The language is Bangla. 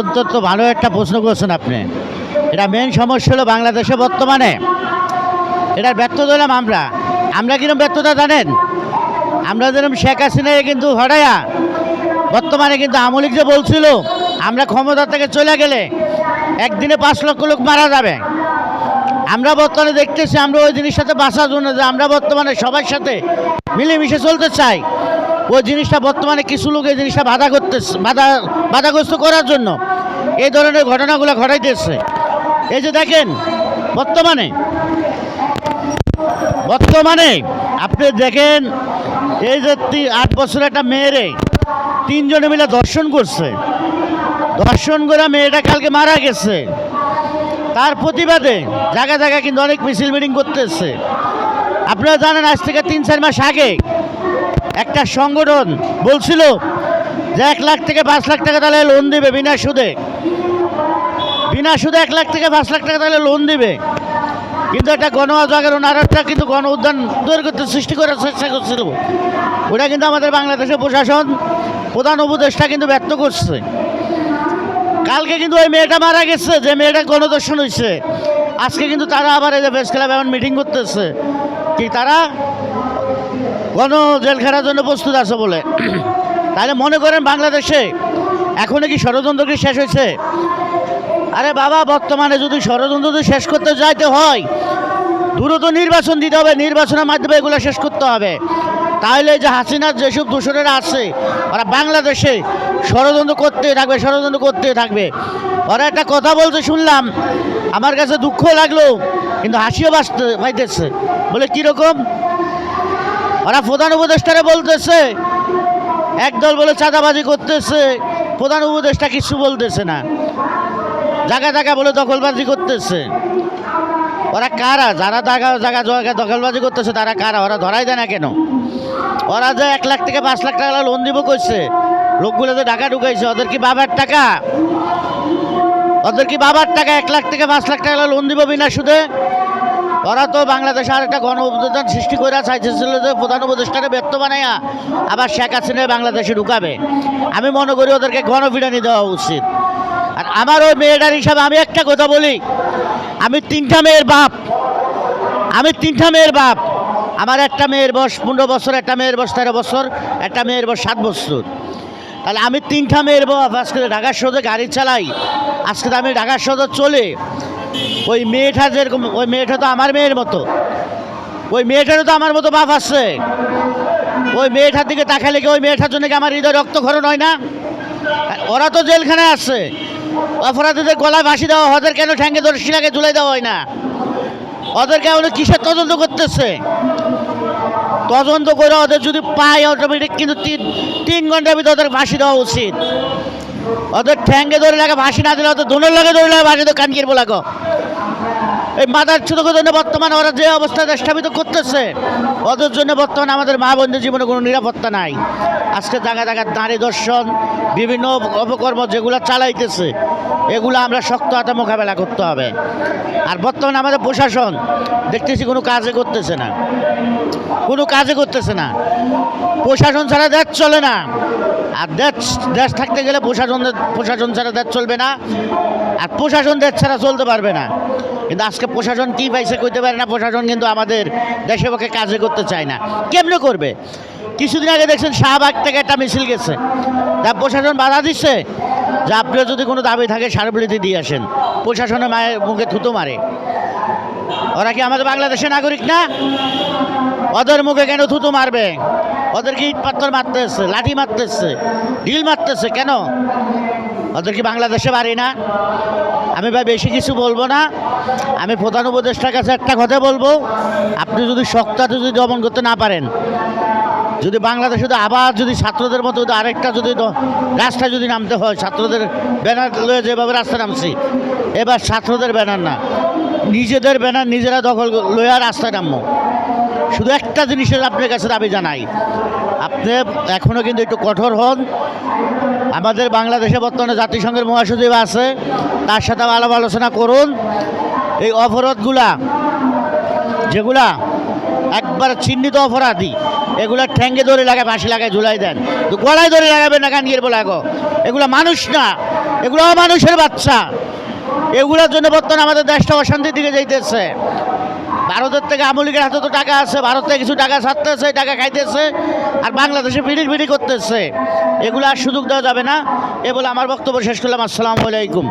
অত্যন্ত ভালো একটা প্রশ্ন করছেন আপনি। এটা মেন সমস্যা হলো বাংলাদেশে বর্তমানে। এটার ব্যর্থ দিলাম আমরা। আমরা কিরম ব্যর্থতা জানেন? আমরা যেরকম শেখ হাসিনাকে কিন্তু হটাইয়া বর্তমানে কিন্তু আমলিক যে বলছিল, আমরা ক্ষমতা থেকে চলে গেলে একদিনে পাঁচ লক্ষ লোক মারা যাবে। আমরা বর্তমানে দেখতেছি আমরা ওই জিনিসটাতে বাঁচার জন্য যে আমরা বর্তমানে সবার সাথে মিলেমিশে চলতে চাই। ওই জিনিসটা বর্তমানে কিছু লোক এই জিনিসটা বাধা করতেছে, বাধা, বাধাগ্রস্ত করার জন্য। এই ধরনের ঘটনাগুলো ঘটাইতেছে। এই যে দেখেন, বর্তমানে বর্তমানে আপনি দেখেন, এই যে আট বছর একটা মেয়েরে তিনজনে মিলে দর্শন করছে। দর্শন করে মেয়েটা কালকে মারা গেছে। তার প্রতিবাদে জায়গা জায়গা কিন্তু অনেক মিছিল মিটিং করতেছে। আপনারা জানেন, আজ থেকে তিন, চার মাস আগে একটা সংগঠন বলছিল যে এক লাখ থেকে পাঁচ লাখ টাকা তাহলে লোন দিবে বিনা সুদে। বিনা সুদে এক লাখ থেকে পাঁচ লাখ টাকা তাহলে লোন দিবে। কিন্তু একটা গণ জাগরণ আর একটা কিন্তু গণ উদ্যান তৈরি করতে সৃষ্টি করার চেষ্টা করছিল। ওটা কিন্তু আমাদের বাংলাদেশের প্রশাসন, প্রধান উপদেষ্টা কিন্তু ব্যর্থ করছে। কালকে কিন্তু ওই মেয়েটা মারা গেছে, যে মেয়েটা গণদর্শন হয়েছে আজকে কিন্তু তারা আবার এই যে প্রেস ক্লাব এমন মিটিং করতেছে। কি তারা? গণ জেলখানার জন্য প্রস্তুত আছে বলে। তাহলে মনে করেন বাংলাদেশে এখনও কি ষড়যন্ত্র কি শেষ হয়েছে? আরে বাবা, বর্তমানে যদি ষড়যন্ত্র যদি ষেষ করতে যাইতে হয়, দ্রুত নির্বাচন দিতে হবে, নির্বাচনের মাধ্যমে এগুলো শেষ করতে হবে। তাহলে যে হাসিনার যেসব দূষণেরা আছে, ওরা বাংলাদেশে ষড়যন্ত্র করতে থাকবে, ষড়যন্ত্র করতে থাকবে। ওরা একটা কথা বলতে শুনলাম, আমার কাছে দুঃখ লাগল, কিন্তু হাসিও বাঁচতে পাইতেছে বলে, কীরকম? ওরা প্রধান উপদেষ্টারে বলতেছে। একদল বলে চাঁদাবাজি করতেছে। প্রধান উপদেষ্টা কিছু বলতেছে না। জায়গা জায়গা বলে দখলবাজি করতেছে। ওরা কারা? যারা জায়গা জায়গা জায়গা দখলবাজি করতেছে, তারা কারা? ওরা ধরাই দেয় না কেন? ওরা যে এক লাখ থেকে পাঁচ লাখ টাকা লোন দিব কইছে, লোকগুলো যে টাকা ঢুকাইছে, ওদের কি বাবার টাকা? ওদের কি বাবার টাকা? এক লাখ থেকে পাঁচ লাখ টাকা লোন দিব বিনা সুদে? ওরা তো বাংলাদেশে আর একটা গণ উপদান সৃষ্টি করে চাইতেছিল যে প্রধান উপদেষ্টাকে ব্যর্থ বানাইয়া আবার শেখ হাসিনা বাংলাদেশে ঢুকাবে। আমি মনে করি ওদেরকে গণফিরানি দেওয়া উচিত। আর আমার ওই মেয়েটার হিসাবে আমি একটা কথা বলি, আমি তিনটা মেয়ের বাপ। আমি তিনটা মেয়ের বাপ। আমার একটা মেয়ের বয়স পনেরো বছর, একটা মেয়ের বয়স তেরো বছর, একটা মেয়ের বয়স সাত বছর। তাহলে আমি তিনটা মেয়ের বাপ, আজকে ঢাকার শহরে গাড়ি চালাই, আজকে আমি ঢাকার শহরে চলে। ওই মেয়েটা যেরকম, ওই মেয়েটা তো আমার মেয়ের মতো। ওই মেয়েটারও তো আমার মতো বাপ আসছে ওই মেয়েটার দিকে তাকালে কি ওই মেয়েটার জন্য কি আমার হৃদয় রক্তক্ষরণ হয় না? ওরা তো জেলখানায় আছে। অপরাধীদের গলায় ফাঁসি দেওয়া ওদের কেন ঠ্যাঙ্গে ধরে শিলাকে ঝুলাই দেওয়া হয় না? ওদেরকে ওরা কিসের তদন্ত করতেছে? তদন্ত করে ওদের যদি পায় অটোমেটিক কিন্তু তিন তিন ঘণ্টার ভিতরে ওদের ফাঁসি দেওয়া উচিত। ওদের ঠ্যাঙ্গে ধরে লাগে ফাঁসি না দিলে ওদের দোনের লাগে ধরে লাগে ফাঁসি তো কানকির বলাগো এই মাদার ছোট জন্য বর্তমানে ওরা যে অবস্থা স্থাপিত করতেছে, ওদের জন্য বর্তমানে আমাদের মা বোনদের জীবনে কোনো নিরাপত্তা নাই। আজকে জায়গা জায়গায় নারী দর্শন, বিভিন্ন অপকর্ম যেগুলো চালাইতেছে, এগুলো আমরা শক্ত হাতে মোকাবেলা করতে হবে। আর বর্তমানে আমাদের প্রশাসন দেখতেছি কোনো কাজে করতেছে না। কোনো কাজে করতেছে না। প্রশাসন ছাড়া দেশ চলে না। আর দেশ দেশ থাকতে গেলে প্রশাসন প্রশাসন ছাড়া দেশ চলবে না, আর প্রশাসন দেশ ছাড়া চলতে পারবে না। কিন্তু আজকে প্রশাসন কী পাইছে কইতে পারে না, প্রশাসন কিন্তু আমাদের দেশের পক্ষে কাজে করতে চায় না। কেমনে করবে? কিছুদিন আগে দেখছেন শাহবাগ থেকে একটা মিছিল গেছে। তা প্রশাসন বাধা দিচ্ছে? যে আপনার যদি কোনো দাবি থাকে, সারবলিতে দিয়ে আসেন। প্রশাসনের মায়ের মুখে থুতো মারে। ওরা কি আমাদের বাংলাদেশের নাগরিক না? ওদের মুখে কেন থুতু মারবে? ওদেরকে ইট পাথর মারতেছে, লাঠি মারতেছে, ঢিল মারতেছে, কেন? ওদের কি বাংলাদেশে বাড়ি না? আমি ভাই বেশি কিছু বলব না। আমি প্রধান উপদেষ্টার কাছে একটা কথা বলব। আপনি যদি শক্তাতে যদি দমন করতে না পারেন, যদি বাংলাদেশে যদি আবার যদি ছাত্রদের মতো যদি আরেকটা যদি রাস্তায় যদি নামতে হয়, ছাত্রদের ব্যানার লয়ে যেভাবে রাস্তা নামছি, এবার ছাত্রদের ব্যানার না। নিজেদের ব্যানার নিজেরা দখল লইয়া রাস্তায় নামবো। শুধু একটা জিনিসের আপনার কাছে দাবি জানাই। আপনি এখনও কিন্তু একটু কঠোর হন। আমাদের বাংলাদেশে বর্তমানে জাতিসংঘের মহাসচিব আছে। তার সাথে আলাপ আলোচনা করুন। এই অপরাধগুলা, যেগুলা একবার চিহ্নিত অপরাধী, এগুলা ঠ্যাঙ্গে ধরে লাগায় ফাঁসি লাগায় ঝুলাই দেন। তো গলায় ধরে লাগাবেন না কানিয়ে বলে আগো। এগুলা মানুষ না, এগুলো মানুষের বাচ্চা। এগুলোর জন্য বর্তমানে আমাদের দেশটা অশান্তির দিকে যাইতেছে। ভারতের থেকে আমলিকের হাতে তো টাকা আছে, ভারত থেকে কিছু টাকা ছাড়তেছে টাকা খাইতেছে, আর বাংলাদেশে ভিড়ির ভিড়ি করতেছে। এগুলো আর সুযোগ দেওয়া যাবে না। এ বলে আমার বক্তব্য শেষ করলাম। আসসালামু আলাইকুম।